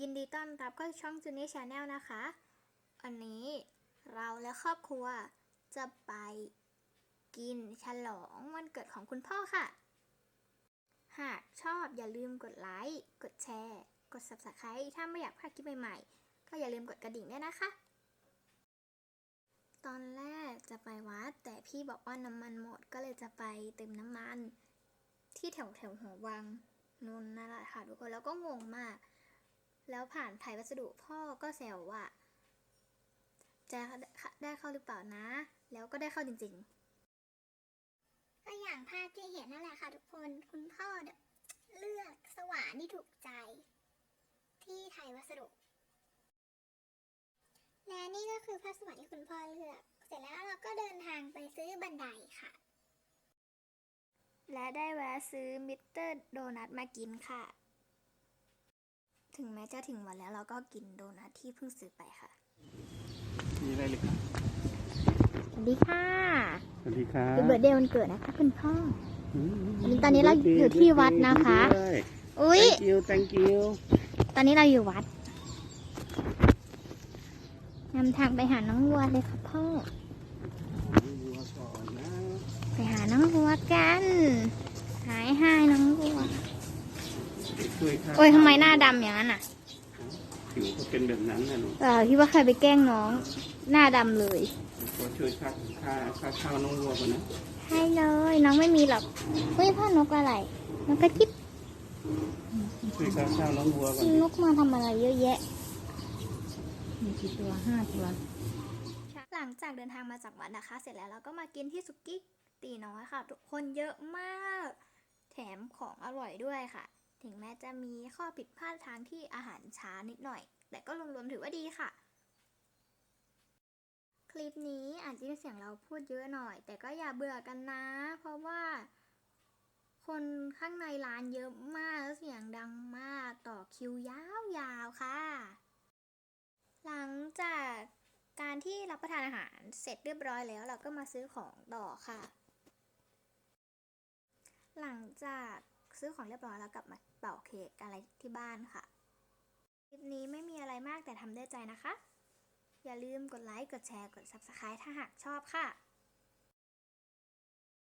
ยินดีต้อนรับเข้าช่องจูนี่ชาแนลนะคะ วันนี้เราและครอบครัวจะไปกินฉลองวันเกิดของคุณพ่อค่ะ หากชอบอย่าลืมกดไลค์ กดแชร์ กด subscribe ถ้าไม่อยากพลาดคลิปใหม่ๆ ก็อย่าลืมกดกระดิ่งด้วยนะคะ ตอนแรกจะไปวัด แต่พี่บอกว่าน้ำมันหมดก็เลยจะไปเติมน้ำมัน ที่แถวแถวหัววังนนนั่นแหละค่ะทุกคนแล้วก็งงมาก แล้วผ่านไทยวัสดุพ่อก็แซวว่า จะได้เข้าหรือเปล่านะ แล้วก็ได้เข้าจริงก็อย่างภาพที่เห็นนั่นแหละค่ะทุกคนคุณพ่อเนี่ยเลือกสว่านที่ถูกใจ ที่ไทยวัสดุ และนี่ก็คือผ้าสว่านที่คุณพ่อเลือก เสร็จแล้วเราก็เดินทางไปซื้อบันไดค่ะๆและได้แวะซื้อมิสเตอร์โดนัทมากินค่ะ ถึงแม้จะถึงวันแล้วเราก็กินโดนัทที่เพิ่งซื้อไปค่ะ มีอะไรเลยครับสวัสดีค่ะสวัสดีครับเป็นเบิร์ดเดย์วันเกิดนะคะคุณพ่ออืมอันนี้ตอนนี้เราอยู่ที่วัดนะคะด้วยอุ้ย thank you thank you ตอนนี้เราอยู่วัดนำทางไปหาน้องวัวเลยค่ะพ่อ วัวก่อนนะ ไปหาน้องวัวกัน หายหายน้องวัว ช่วยข้าโอ้ยทำไมหน้าดำอย่างนั้นอะผิวก็เป็นแบบนั้นนะหนูเออพี่ว่าใครไปแกล้งน้อง หน้าดำเลย ก็ช่วยค่าค่าค่าข้าวน้องวัวก่อนนะให้เลย น้องไม่มีหรอกเฮ้ยพ่อนกอะไรนกกระจิบช่วยค่าข้าวน้องวัวก่อนนกมาทำอะไรเยอะแยะ มีกี่ตัวห้าตัว หลังจากเดินทางมาจากวัดนะคะ เสร็จแล้วเราก็มากินที่สุกี้ตีน้อยค่ะ ทุกคนเยอะมาก แถมของอร่อยด้วยค่ะ ถึงแม้จะมีข้อผิดพลาดทางที่อาหารช้านิดหน่อย แต่ก็รวมๆถือว่าดีค่ะ คลิปนี้อาจจะมีเสียงเราพูดเยอะหน่อย แต่ก็อย่าเบื่อกันนะ เพราะว่า คนข้างในร้านเยอะมากแล้วเสียงดังมากต่อคิวยาวๆค่ะ หลังจากการที่รับประทานอาหารเสร็จเรียบร้อยแล้วเราก็มาซื้อของต่อค่ะ หลังจาก ซื้อของเรียบร้อยแล้วกลับมาเป่าเค้กอะไรที่บ้านค่ะ คลิปนี้ไม่มีอะไรมากแต่ทำด้วยใจนะคะ อย่าลืมกดไลค์ กดแชร์ กด Subscribe ถ้าหากชอบค่ะ